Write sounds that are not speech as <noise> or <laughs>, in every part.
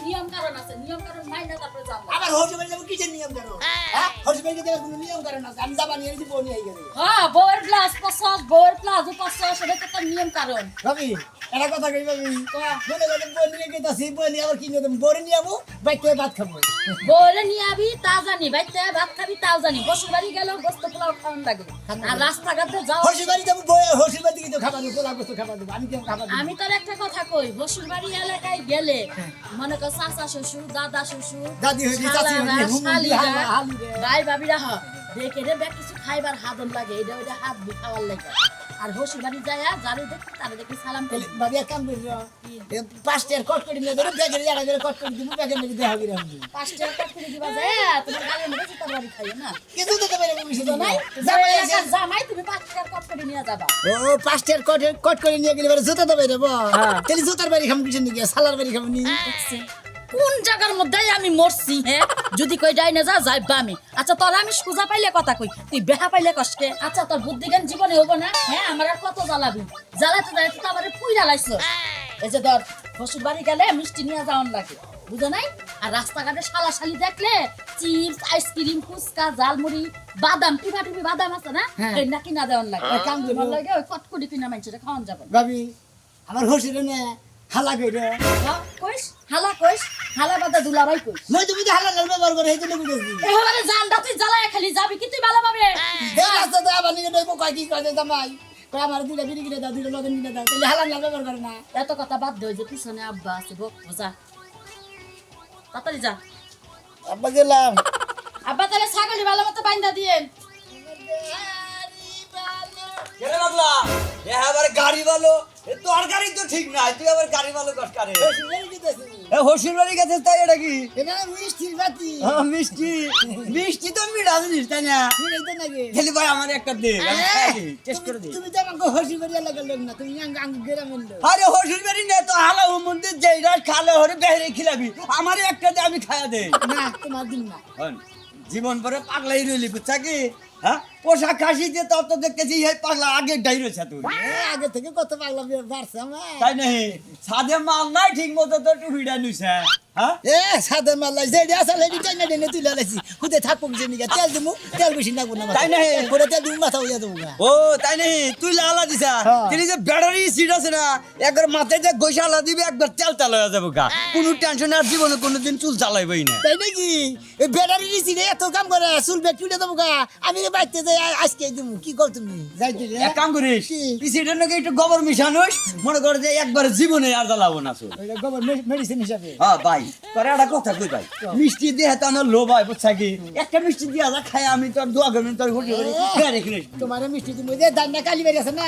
যাওয়ার কারণ নিয়ম কারণ যাব কিসের নিয়ম করো হ্যাঁ হসে বাড়ি কোনো নিয়ম কারণ আছে আমি যাবা নিয়ে বউ নিয়ে গেলে হ্যাঁ বউয়ের গ্লাস পছস বউয়ের প্লাজো নিয়ম কারণ। ভাবি এটা কথা কই ভাবি মনে করে নিয়ে গেতাছি বউ নিয়ে আবার কি নিয়ে দেবো? নিয়ে যাব বাইতে ভাত খাব। নিয়ে আবি তা জানি বাইতে ভাত খাবি তাও জানি। বাড়ি গেলেও গোস্ত পোলাও খাওয়ান লাগে। আর রাস্তাঘাটে যাও বাড়ি যাব বাড়ি কিন্তু খাবার দেবো পোলা গোস্ত খাবার দেবো আমি কেমন খাবার আমি তোর একটা কথা কই শ্বশুর বাড়ি এলাকায় গেলে মনে কর চাচা শ্বশুর দাদা শ্বশুর দাদি হইলি, চাচি হইলি। ভাই ভাবিরা হ দেখে রে ব্যাগ কিছু খাইবার হাদম লাগে এটা ওইটা হাত খাওয়ার লাগে। আর শ্বশুর বাড়ি যায় যারে দেখি তারে দেখি সালাম করি ভাবি কাম করি পাঁচটা কট করে নিয়ে ধরো ব্যাগের জায়গা করে কট করে দিব ব্যাগের মধ্যে দেখা করি আমি পাঁচটা কাট করে দিবা যায় তোমার গালের মধ্যে জুতার বাড়ি খাইও না। তো তোমার আমি মিশে জামাই তুমি কাট করে নিয়ে যাবা। ও কট কট করে নিয়ে গেলে জুতা দেবে দেবো তাহলে জুতার বাড়ি খাম কিছু নাকি? সালার বাড়ি খাম নি? দেখছে? কোন জায়গার মধ্যে আমি মরছি হ্যাঁ যদি কই যাই না যা যাই আমি। আচ্ছা তোর আমি সুজা পাইলে কথা কই? তুই বেহা পাইলে কষ্টে আচ্ছা তোর বুদ্ধি জ্ঞান জীবনে হব না? হ্যাঁ আমার আর কত জ্বালাবি? জ্বালাতে জ্বালাতে তো আমার পুই জ্বালাইছো এই যে ধর শ্বশুর বাড়ি গেলে মিষ্টি নিয়ে যাওয়ান লাগে বুঝো নাই? আর রাস্তাঘাটে শালা শালি দেখলে চিপস আইসক্রিম ফুচকা জালমুড়ি বাদাম টিপা টিপি বাদাম আছে না? হ্যাঁ। এই না কিনা দেওয়ান লাগে। কাম লাগে ওই কটকটি কিনা মানুষের খাওয়ান যাবে। ভাবি আমার হসির নে হালা কইরে। হ্যাঁ, কইস? হালা কইস? হালা বাদা দুলাবাই কইস। মই তুমি তো হালা ব্যবহার করে এই জন্য বুঝেছি এবারে জানটা তুই জ্বালায় খালি যাবি কি তুই ভালো পাবে এই রাস্তাতে আবার নিয়ে দেবো কয় কি কয় জামাই কয় আমার দুইটা বিড়ি কিনে দাও দুইটা লগন কিনে দাও তাহলে হালা ব্যবহার করে না। এত কথা বাদ দে যে পিছনে আব্বা আছে বক যা তাড়াতাড়ি যা। আব্বা গেলাম। আব্বা তাহলে ছাগলি ভালো মতো বাইন্দা দিয়েন। কেরে বাবলা এ আবার গাড়ি ভালো এ তোর গাড়ি তো ঠিক নাই তুই আবার গাড়ি ভালো কস কারে। এ হসুর বাড়ি গেছে তাই এটা কি? এটা মিষ্টির বাতি ও, মিষ্টি। মিষ্টি তো মিঠা জিনিস তাই না? মিলাইতে নাকি? খেলি ভাই আমার একটা দে আমি খাই দিই, টেস্ট করে দিই তুমি তো আমাকে হসি করে লাগাল লোক না তুমি আঙ্গ আঙ্গ গ্রামের লোক আরে হসুর বাড়ি নে তো হালা মন্দির যেই রাত খালে হরে বেহরে খিলাবি আমার একটা দে আমি খাইয়া দে। না তোমার দিন না। জীবন পরে পাগলাই রইলি বুঝছা কি? হ্যাঁ? পোশাক খাসি যে তত তো দেখতেছি এই পাগলা আগে ডাই রয়েছে তুই এ, আগে থেকে কত পাগলা বাড়ছে আমার। তাই নাই সাদে মাল নাই ঠিক মতো তো টুপিটা নিছে হ্যাঁ? এ সাদে মাল্লাই যেডি আসলে এডি টাইনা দেনে তুই লালাইছি হুদে থাকব যে নিগা তেল দিমু তেল বেশি লাগবো না তাই নাকি? করে তেল দিমু মাথা হইয়া দেবো ও তাই নেই তুই লালা দিছা। হ্যাঁ। তিনি যে ব্যাটারি সিট আছে না একবার মাথায় যে গৈসালা দিবে একবার তেল হয়ে যাবে গা। কোনো টেনশন আর জীবনে কোনোদিন চুল চালাইবই না। তাই নাকি? এই ব্যাটারি এত কাম করে চুল তুলে দেবো গা। আমি বাইতে যাই আজকে দিমু কি কর তুমি? যাই। তুই এক কাম করিস কি? তুই সিটের নাকি একটু গোবর মিশানোস মনে করে যে একবার জীবনে আর জ্বালাবো না ওইটা গোবর মেডিসিন হিসাবে। হ্যাঁ ভাই তোর একটা কথা কই ভাই? মিষ্টি দিয়ে তো আমার লোভ হয় বুঝছা কি? একটা মিষ্টি দিয়ে যা খাই আমি তোর দোয়া করবেন তোর হোটেল করে খেয়ে রেখে নিস। তোমার মিষ্টি তুমি যে দান্না কালি বেরিয়ে আছে না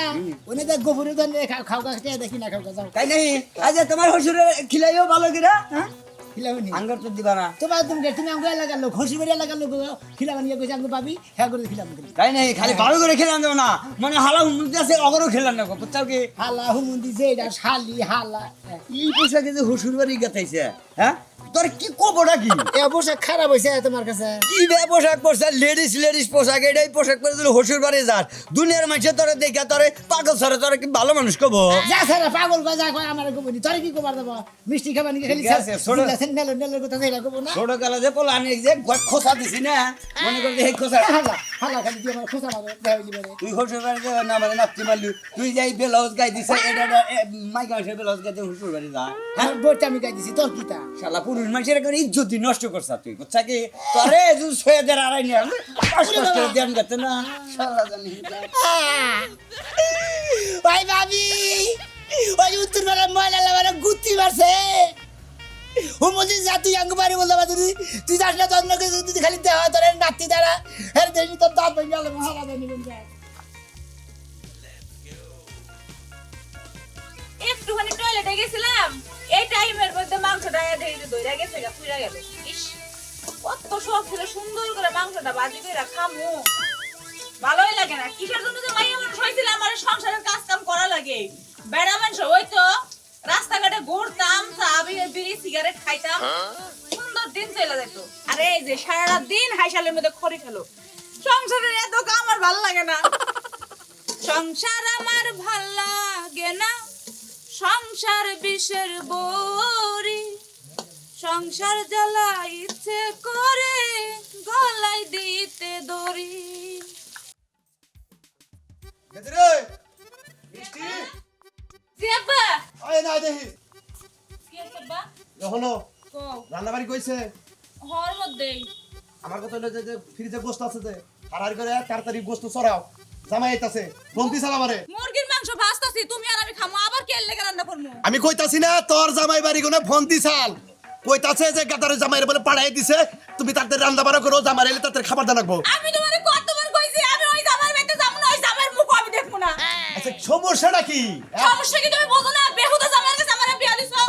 ওনে দেখ গোবরের দান খাও খা খেয়ে দেখি না খাও খা যাও। তাই নেই আজ তোমার হসুরে খিলাইও ভালো কিরা হ্যাঁ? খিলাবনি আঙ্গার তো দিবা না। তোমার তুমি তুমি আমাকে এলাকার লোক হসি করে এলাকার লোক খিলাবানি কইছে আমাকে পাবি হ্যাঁ করে খিলাম তাই নাই খালি ভালো করে খেলাম দেব না। মানে হালা উন্নতি আছে অগরও খেলাম না বুঝছাও কি? হালা হুমুন্দি যে এটা শালি হালা। এই পোশাকে যে হসুর বাড়ি গাতাইছে হ্যাঁ? তোর কি কবটা কি? <laughs> এ অবশ্য খারাপ হয়েছে তোমার কাছে। কি বে পোশাক পরছে লেডিস লেডিস পোশাক এটাই পোশাক পরে দিল হসুর বাড়ি যার দুনিয়ার মানুষে তোরে দেখে তোরে পাগল সরে তোরে কি ভালো মানুষ কব? যা সারা পাগল কয় যা কয় আমার গোবনি তোর কি কবার দেবো? মিষ্টি খাবার নিয়ে খালি আছে, শোনো। নেলো নেলো কথা যাইলা গোবো না। ছোট কালে যে পোলা আনি যে খোসা দিছি না? মনে করে এই খোসা হালা হালা খালি দিয়ে আমার খোসা মারো হইলি পারে তুই হসুর বাড়ি যাবে না মানে নাচতে পারলি তুই যাই বেলাউজ গাই দিছে এটা মাইকা মাসে বেলাউজ গাইতে হসুর বাড়ি যা। হ্যাঁ বইটা আমি গাই দিছি তোর কিতা শালা পুরুষ মানুষের করে ইজ্জতি নষ্ট করছ তুই বুঝছা কি? তোরে ছয় হাজার আড়াই নিয়ে আসলে পাঁচ কষ্ট করে দেন না। ভাই ভাবি ওই উত্তর বেলা ময়লা লাগানো গুত্তি মারছে। ও বলছি যা তুই আঙ্গ বাড়ি তুই তুই যাস না তোর নাকি তুই খালি দেহ তোর নাতি দ্বারা হ্যাঁ দেখি তোর দাঁত ভেঙে গেল দেনি একটুখানি টয়লেটে গেছিলাম। এই টাইমের মধ্যে মাংসটা গেছে গা গেল। ইস, কত শখ ছিল সুন্দর করে মাংসটা বাজি খামু। ভালোই লাগে না। কিসের জন্য যে মাইয়া মানুষ আমার সংসারের কাজ কাম করা লাগে? বেড়া মানুষ তো রাস্তাঘাটে ঘুরতাম, চা বিড়ি, সিগারেট খাইতাম। সুন্দর দিন চলে যেত আরে এই যে সারা দিন হাইশালের মধ্যে খড়ি খেলো। সংসারের এত কাম আর ভালো লাগে না। সংসার আমার ভালো লাগে না। সংসার বিষের বরি সংসার জ্বালা ইচ্ছে করে গলায় দিতে দড়ি। আছে রান্নাবাড়ি কইছে। আমার কথা হলো যে ফ্রিজে গোস্ত আছে যে হারার করে তাড়াতাড়ি গোস্ত চড়াও জামাই আইতাছে বন্দি সাল আমারে মুরগির মাংস ভাজতাছি তুমি আর আমি খামো আবার কে লেগে রান্না করমু? আমি কইতাছি না তোর জামাই বাড়ি কোনে ফোন দিছাল। কইতাছে যে গাদারে জামাইরে বলে পাড়াই দিছে তুমি তাদের রান্না বাড়া করো জামাই এলে তাদের খাবার দানাকবো আমি তোমারে কতবার কইছি আমি ওই জামার বাড়িতে যাব না ওই জামার মুখ আমি দেখব না। আচ্ছা সমস্যাটা কি? সমস্যা কি তুমি বোঝো না বেহুদা জামার কাছে আমার বিয়া দিছো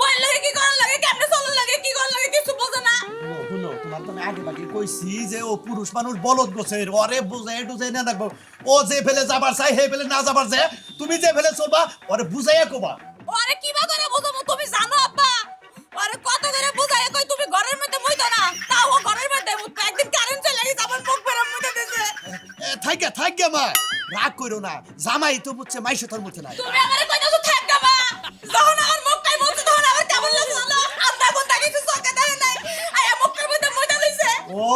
বইল লাগে কি করার লাগে কেমনে চলার লাগে কি করার লাগে কিছু বোঝো না শুনো, শুনো তোমার তো আমি আগে বাকি কইছি যে ও পুরুষ মানুষ বলদ গোছের ওরে বুঝাই টুজাই না রাখব ও যে ফেলে যাবার চাই হে ফেলে না যাবার চাই তুমি যে ফেলে চলবা ওরে বুঝাইয়া কোবা। ওরে কিবা করে বুঝাবো? তুমি জানো আব্বা? ওরে কত করে বুঝাই কই তুমি ঘরের মধ্যে মুইতো না। তাও ও ঘরের মধ্যে মুইতো একদিন কারেন্ট চলে গেছে আমার মুখ বেরো মুইতে দিছে। এ, থাইকা থাইকা মা। রাগ করো না। জামাই তো বুঝছে মাইশে তোর মুখে নাই। তুমি আমারে কইতাছো ও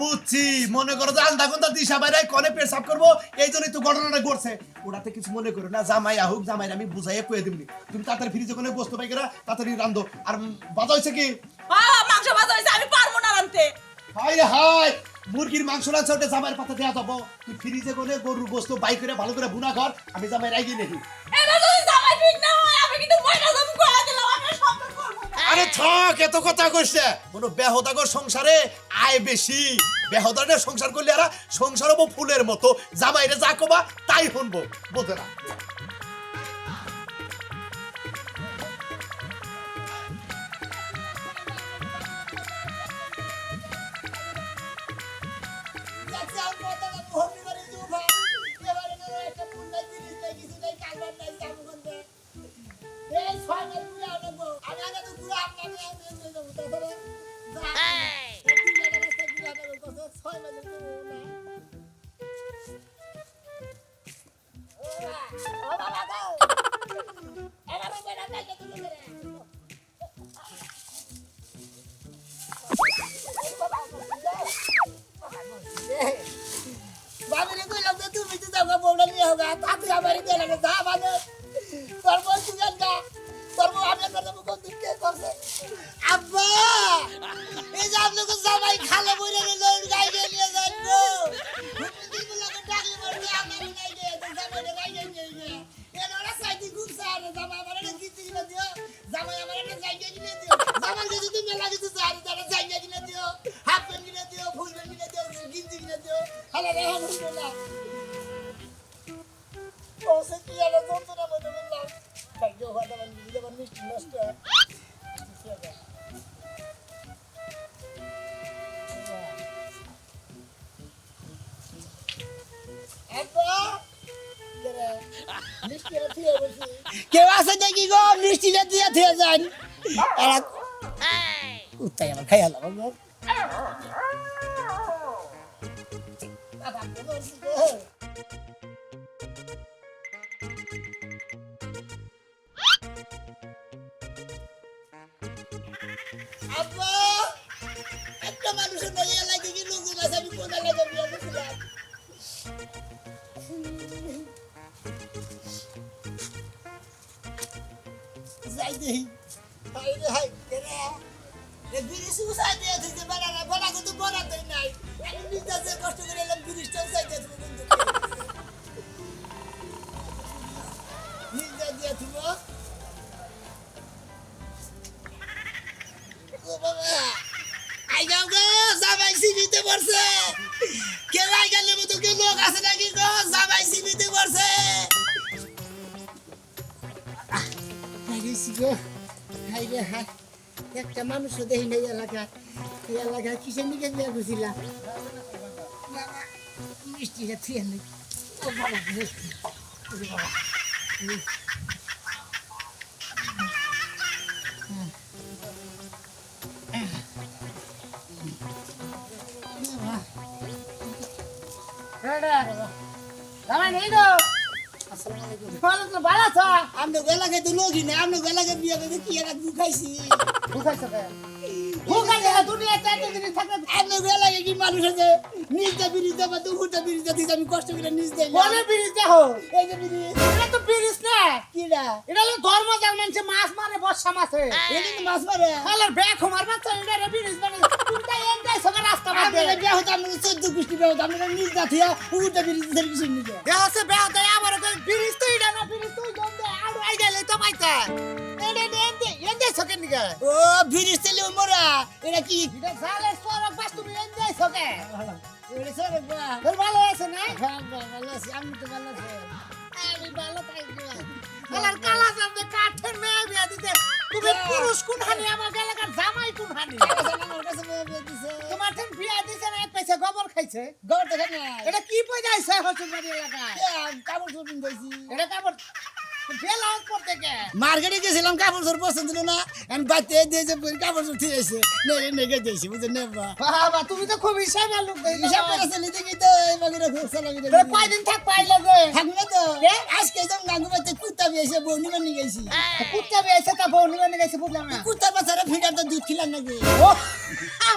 বুঝছি। মনে করো যে আন্দা কুন্দা দিশা বাইরে কনে পেশাব করব। এই জন্যই তো ঘটনাটা ঘটছে। ওটাতে কিছু মনে করো না জামাই আহুক জামাই আমি বুঝাইয়া কয়ে দিবনি তুমি তাড়াতাড়ি ফ্রিজে কোনে বসতে পাই তাড়াতাড়ি রান্ধো। আর বাজা হয়েছে কি? মাংস ভাজা হইছে আমি পারব না রানতে হাই হাই মুরগির মাংস রাখছে ওটা জামাইয়ের পাতা দেওয়া যাব। তুই ফ্রিজে কোনে গরুর গোস্ত বাই করে ভালো করে বুনা কর আমি জামাই রাগি নেই। জামাই ঠিক না হয় আমি কিন্তু ময়না যাব আরে থাক, এত কথা কইছে কোন বেহদাগর সংসারে আয় বেশি। বেহদারের সংসার করলে আর সংসার হব ফুলের মতো। জামাইরে যা কবা, তাই শুনব। বোঝে না। আগে কেউ আছে দেখি গো? মিষ্টি জাতীয় দিয়ে যান এরা উত্তাই আমার খাই হলাম দেই হাই রে হাই এ বিড়ি সুসাই দিয়ে দিতে কিন্তু বলাতেই নাই আমি কষ্ট করে এলাম দিয়ে তুমি একটা মানুষও দেখি নাই এলাকা এই এলাকায় কিসের নিকে বিয়ে বুঝিলাম মিষ্টিটা থুয়ে নেই ও বাবা বাবা উহ। বাবা। তো এলাকায় লোকই না আপনি এলাকায় বিয়ে করে কি একটা দুখাইছি ঢুকাইছো কে? ঢুকাইছো কে দুনিয়া চাইতে জিনিস থাকলে আপনি এলাকায় কি মানুষ আছে? নিজটা বিরিতে বা দুপুরটা বিরিতে দিতে আমি কষ্ট করে নিজ দেয় কোনে ব্রিজ দেখো এই যে বিরি এটা তো ব্রিজ না। কিরা? এটা হলো ধর্ম যার মানুষে মাছ মারে বর্ষা মাছে। এটা তো মাছ মারে। হালার ব্যাগ হোমার বাচ্চা এটা ব্রিজ মানে তুমি তাই এন্টাই সঙ্গে রাস্তা মারবে আপনারা বিয়ে হতো আপনারা চোদ্দ গোষ্ঠী বিয়ে হতো আপনারা নিজ না থিয়া উগুরটা বিরিতে ধরে কিছু দেহ সে বেহ দেয় আমার ব্রিজ তো এটা না ব্রিজ তো আর আই গেলে তো মাইতা সকে নিগে ও বিরিজ তেলে মোরা এটা কি? এটা সালে সরক বাস তুমি এন্টে সকে এটা সরে বা তোর ভালো আছে না? হ্যাঁ, ভালো আছি। আমি তো ভালো আছি। আমি ভালো থাকি হালার কালা জানতে কাঠের মেয়ে বিয়া দিতে। তুমি পুরুষ কোন হানি আমার এলাকার জামাই কোন হানি তোমার ঠেন বিয়া দিছে না এক গোবর খাইছে? গড় দেখে না এটা কি পয়সা আইছে হচ্ছে এলাকায়? কাপড় চোপড় দিয়েছি এটা কাপড় বেলা পড়তে কে মার্কেটে গেছিলাম কাপড় চোপড় পছন্দ দিল না। আমি বাড়িতে দিয়েছে কাপড় চোপড় ঠিক আছে নেগে নেগে দিয়েছি বুঝে নেবা বাবা? তুমি তো খুব হিসাব লোক হিসাব করে চলি দেখি তো? এই বাগিরে খুব চালাকি কয়দিন থাক পাইলে যে? থাকবে তো। আজকে যেমন গাঙ্গু বাড়িতে কুত্তা বিয়েছে বৌনি বানি গেছি। কুত্তা বেয়েছে তা গেছে বুঝলাম না। কুত্তা বাচ্চারা তো দুধ খিলাম নাকি? ও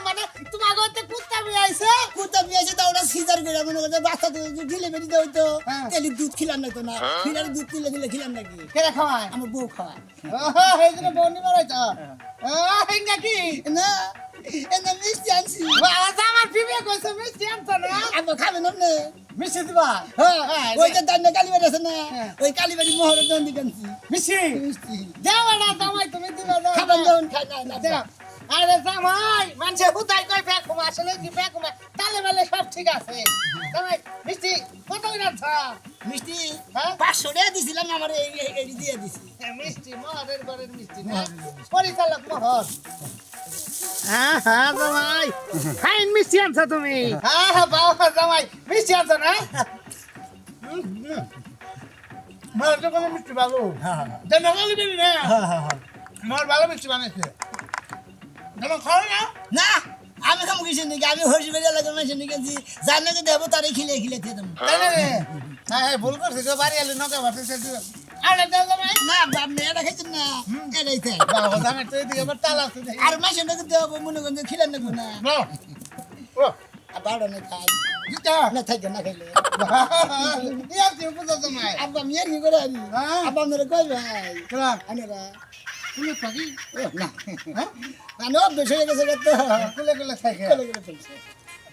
মানে তোমার ঘরতে কুত্তা বেয়েছে কুত্তা বিয়েছে তা ওরা সিজার করে মনে করছে বাচ্চা তো ঢিলে বেরিয়ে দেওয়া হইতো হ্যাঁ। তেলি দুধ খিলাম না। তো না দুধ তুলে দিলে খিলাম নাকি? কে খাওয়ায়? আমার বউ খাওয়ায়। ওহো এই জন্য বউ নিবে রয়েছে ও হিঙ্গা কি না এনে মিষ্টি আনছি। বাবা আমার ফিবে কইছে মিষ্টি আনছো না? আব্বা খাবেন আপনি মিষ্টি দিবা? হ্যাঁ ওই যে দান্না কালীবাড়ি আছে না হ্যাঁ। ওই কালীবাড়ি মহরের দন্দি কানছি মিষ্টি? না জামাই তুমি দিবা খাবেন যখন খাই না না যাও। আরে জামাই মানুষে হুদাই কই ব্যাগ ঘুমা আসলে কি ঘুমা তালে বেলে সব ঠিক আছে। জামাই মিষ্টি কত রাখছ মিষ্টি হ্যাঁ? পাঁচশো টাকা দিছিলাম আমার এই এই- দিয়ে দিছি। মিষ্টি মহরের ঘরের মিষ্টি না পরিচালক মহর হ্যাঁ হ্যাঁ জামাই। ফাইন মিষ্টি আনছো তুমি। হ্যাঁ হ্যাঁ বাবা জামাই মিষ্টি আনছো না? মার তো কোনো মিষ্টি ভালো জানা ভালো না? মার ভালো মিষ্টি বানাইছে যেমন খাও না? না আমি খামু কিছু নাকি আমি হর্ষি বেরিয়ে লাগে মানুষের নিয়ে গেছি যার নাকি দেবো তারে খিলে খিলে দিয়ে দেবো। না হ্যাঁ হ্যাঁ ভুল করছে তো বাড়ি এলে নৌকা দিও আরে না না নাকি দেবো মনে করেন যে খিলেন নাকি না। বারো না খাই না না আপনারা কই ভাই? কেলা থাকি? ও, না। আমি অভ্যেস হয়ে গেছে তো কুলে কুলে থাকে। চলে গেলে ফেলছে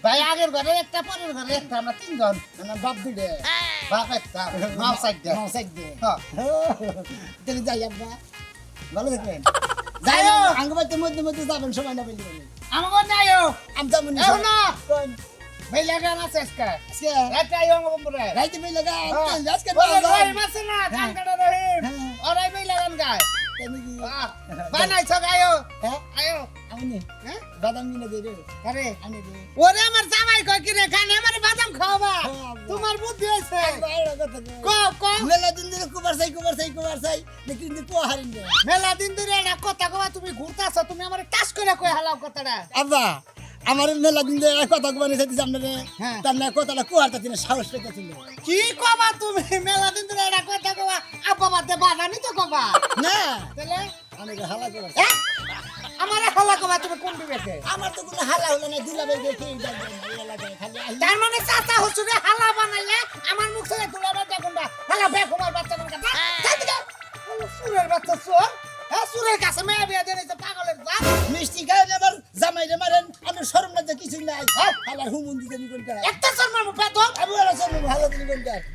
ভাই আগের ঘরে একটা পরের ঘরে একটা আমরা তিনজন। আমার বাপ দুটে বাপ একটা মাও সাইড মাও সাইড দে হ্যাঁ। তাহলে যাই আব্বা ভালো থাকবেন। <laughs> যাই হোক। আঙ্গবাইতে মধ্যে মধ্যে যাবেন সময় না পেলে আমাকে নাইও আমি যাব না। কোন? ভাই লাগা না আজকে। রাতে আইও আমাকে বলে রাইতে পেলে লাগা আজকে বলে রহিম আছে না ধান কাটা রহিম। হ্যাঁ। ওরাই ভাই লাগান গায়। নাকি বানাই ছক আইও হ্যাঁ? আইও আমি হ্যাঁ? বাদাম কিনে দে রে। আরে। আনে দে। ওরে আমার জামাই কয় কি রে খানে আমার বাদাম খাওয়াবা? হ্যাঁ, তোমার বুদ্ধি কও। কও কও। মেলা দিন ধরে কুবার চাই কুবার চাই কুবার চাই দেখি কিন্তু কো হারিন মেলা দিন ধরে একটা কথা কবা তুমি ঘুরতাছো তুমি আমার টাচ করে কই হালাও কথাটা। আব্বা আমার মেলা দিন ধরে কথা নিতে দিছি আপনারে। হ্যাঁ। তার না কথাটা কুয়ারটা দিনে সাহস পেতেছিল। কি কবা তুমি? মেলা দিন ধরে একটা কথা কবা আব্বা বাদে বাদানি তো কবা? না। তাহলে? আমি হালা করে এ? আমারে হালা কবা তুমি কোন দিবেকে আমার তো কোনো হালা হলো না দুলাবে দেখে তার মানে চাচা হসুরে হালা বানাইলে আমার মুখ থেকে দুলাবে দেখুনটা হালা বে কুমার বাচ্চা কোন কথা? সুরের বাচ্চা সুর। হ্যাঁ সুরের কাছে মেয়ে বিয়ে ভালো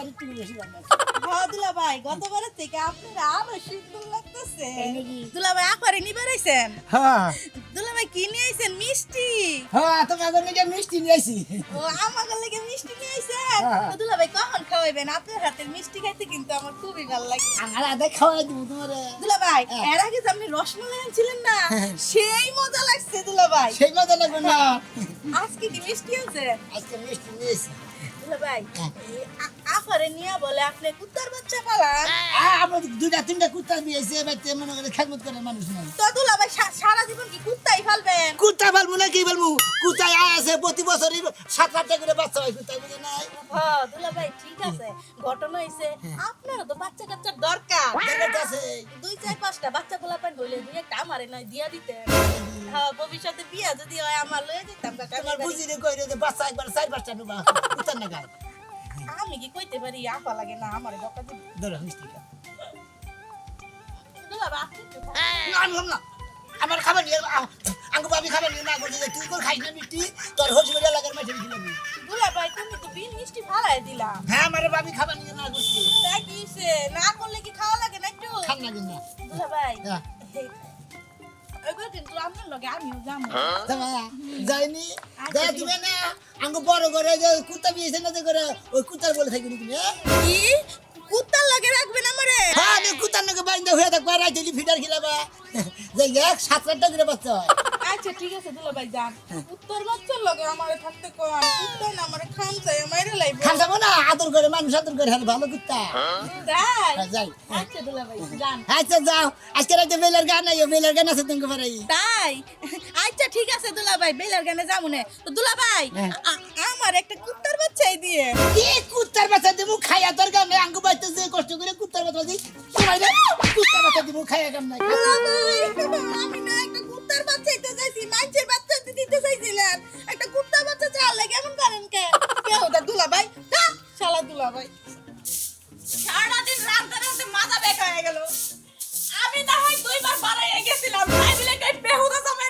এবার একটু বেশি হ্যাঁ দুলাভাই গতবারের থেকে আপনারা আরও সুন্দর লাগতেছে। নিবে রইছেন হ্যাঁ। দুলাভাই কি নিয়ে আইছেন? মিষ্টি। হ্যাঁ তোমাদের নাকি মিষ্টি নিয়ে আইছি। ও লেগে মিষ্টি নিয়ে আইছেন? হ্যাঁ। দুলা ভাই কখন খাওয়াইবেন? আপনার হাতের মিষ্টি খাইতে কিন্তু আমার খুবই ভালো লাগে। আমার আদা খাওয়াই দিব তোমার। দুলা ভাই হ্যাঁ। এর আগে যে আপনি রসমালাই আনছিলেন না সেই মজা লাগছে দুলা ভাই সেই মজা লাগবে না। আজকে কি মিষ্টি আছে আজকে মিষ্টি নিয়েছি দুলা ভাই। এই আ- আফারে নিয়ে বলে আপনি কুত্তার বাচ্চা পালান আমার দুটা তিনটা কুত্তা দিয়েছে বাড়িতে মনে করে খেদমত করে মানুষ নাই। তো দুলা ভাই সারা জীবন কি কুত্তাই ফালবেন? কুত্তা বলব না কি বলব কুত্তায় আয় আছে প্রতি বছরই সাত আটটা করে বাচ্চা হয় কুত্তা বুঝে নাই? হ্যাঁ দুলা ভাই ঠিক আছে ঘটনা হইছে হ্যাঁ। আপনারও তো বাচ্চা কাচ্চার দরকার। দুই চার পাঁচটা বাচ্চা গোলাপান হইলে দুই একটা আমারে নয় দিয়া দিতে। হ্যাঁ ভবিষ্যতে বিয়া যদি হয় আমার লয়ে যেতাম। কাকা তোমার বুঝি রে কই রে যে বাচ্চা একবার চার পাঁচটা নেবা কুত্তার না গায় আমি কি কইতে পারি? আপা লাগে না আমারে বকা দিবি। ধরো মিষ্টি খা। দুলা। না, আমি না। আমার খাবার নিয়ে আঙ্গু ভাবি খাবার নিয়ে না যে তুই কোন খাইস না মিষ্টি? তোর হসি করে লাগার মাঝে দিলাম দুলা ভাই তুমি তো বিন মিষ্টি ফালাই দিলাম হ্যাঁ আমার ভাবি খাবার নিয়ে না করছে। তা কি না করলে কি খাওয়া লাগে না একটু? খান না কিন্তু। দুলা ভাই হ্যাঁ। যাইনি। যাই, তুমি না, আঙ্গু বড় করে যে কুত্তা বিয়েছে না যে করে, ওই কুত্তার বলে থাকি তুমি কুত্তার লগে রাখবেন আমারে? হ্যাঁ আমি কুত্তার নাকি বাইন্দা হয়ে থাকব আর রাইতে ফিটার খিলাবা যে এক সাত আটটা করে বাচ্চা হয়। আচ্ছা ঠিক আছে দুলা ভাই যান। কুত্তার বাচ্চার লগে আমারে থাকতে কোন কুত্তা না আমারে খাম চাই আমারে লাইবে। খান যাব না আদর করে মানুষ আদর করে হ্যাঁ ভালো কুত্তা। তাই? হ্যাঁ, যাই। আচ্ছা দুলা ভাই যান। আচ্ছা যাও। আজকে রাইতে বেলের গান নাই বেলের গান আছে তোমাকে পারাই তাই? আচ্ছা ঠিক আছে দুলা ভাই বেলার গানে যাব না। তো দুলা ভাই হ্যাঁ। আমার একটা কুত্তার বাচ্চাই দিয়ে। কি কুত্তার বাচ্চা দিব? খাইয়া তোর নাই আঙ্গু বাইতে যে কষ্ট করে কুত্তার বাচ্চা দি কুত্তার বাচ্চা দিব খাইয়া গান নাই। আমি না একটা কুত্তার বাচ্চা দিতে চাইছি মানুষের বাচ্চা দিতে চাইছিলেন একটা কুত্তার বাচ্চা চালে কেমন করেন কে? কে ওটা দুলা ভাই হা, শালা দুলা ভাই সারাদিন রান্না রান্না মাথা বেকা হয়ে গেল। আমি না হয় দুইবার বাড়াইয়া গেছিলাম তাই বলে কই বেহুদা জামাইয়ের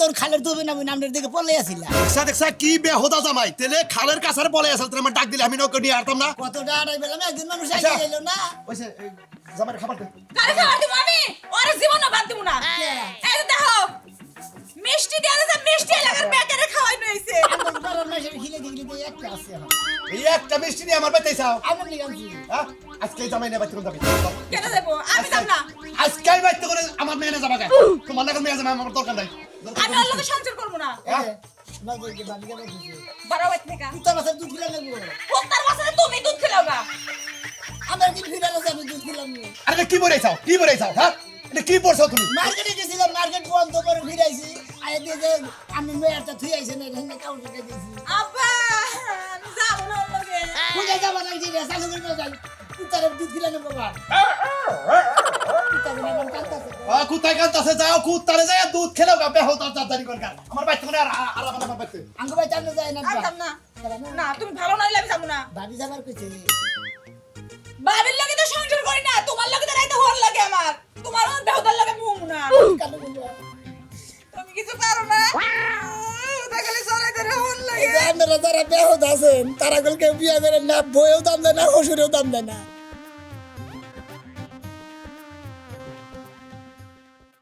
তোর খালের দবে না আপনার দিকে পলে আসিলাম দেখছা দেখছা কি বেহুদা জামাই। তেলে খালের কাছারে বলে আসল আমার ডাক দিলে আমি নৌকা নিয়ে আরতাম না। কতটা আড়াই পেলাম একজন মানুষ আচ্ছা। আগে এলো না? ওইসে জামাই খাবার দে। কারে খাওয়া দিব আমি? ওরে জীবনও বাদ দিব না। এই দেখো মিষ্টি দিয়ে দিছে মিষ্টি এলাকার বেকারে খাওয়াই নইছে আমার বাবার মাসের খিলে দিলে দিয়ে একটা আছে। এই একটা মিষ্টি নিয়ে আমার বাড়িতে চাও আমার হ্যাঁ? আজকে জামাই নিয়ে বাড়িতে কোন যাবি। কেন যাব? আমি যাব না। আজকে বাড়িতে করে আমার মেয়ে না যাবা কেন তোমার না মেয়ে যাবে আমার দরকার নাই। আমি ওর লগে সংসার করব না? বাবাকে বালিকা বলতেছে বারো বাইত থেকে কুত্তা মাছের দুধ খিলা নেব ভোক্তার বাসায় তুমি দুধ খেলাও না। আমার কি ফিরালো যাবে দুধ খিলাম আরে কি বলেছাও কি বলেছাও হ্যাঁ? এটা কি পড়ছো তুমি? মার্কেটে গেছিলাম মার্কেট বন্ধ করে ফিরাইছি। আয় দিয়ে আমি মেয়েরটা থুই আইছে না এখানে কাউন্টারে দিয়েছি। আব্বা আমি যাব না লগে। কোথায় যাবা? না যে চালু করে যাই কুত্তারে দুধ খিলা নেব বাবা কুত্তায় কান্তাছে যাও কুত্তারে যায় দুধ খেলেও গা বেহুদা তাড়াতাড়ি করে গা। আমার বাড়িতে করে আর আর আমার বাড়িতে। আঙ্গু ভাই টানো যায় না যাব না। না তুমি ভালো নাইলে আমি যাব না। ভাবি যাবার কইছে। বাবির লগে তো সংসার করি না তোমার লগে তো রাইতে হর লাগে আমার। তোমার আমার বেহুদার লগে না। তুমি কিছু পারো না। আপনারা যারা বেহদ আছেন তারা গলকে বিয়া করে না বইও দাম দেয় না শ্বশুরেও দাম দেয় না।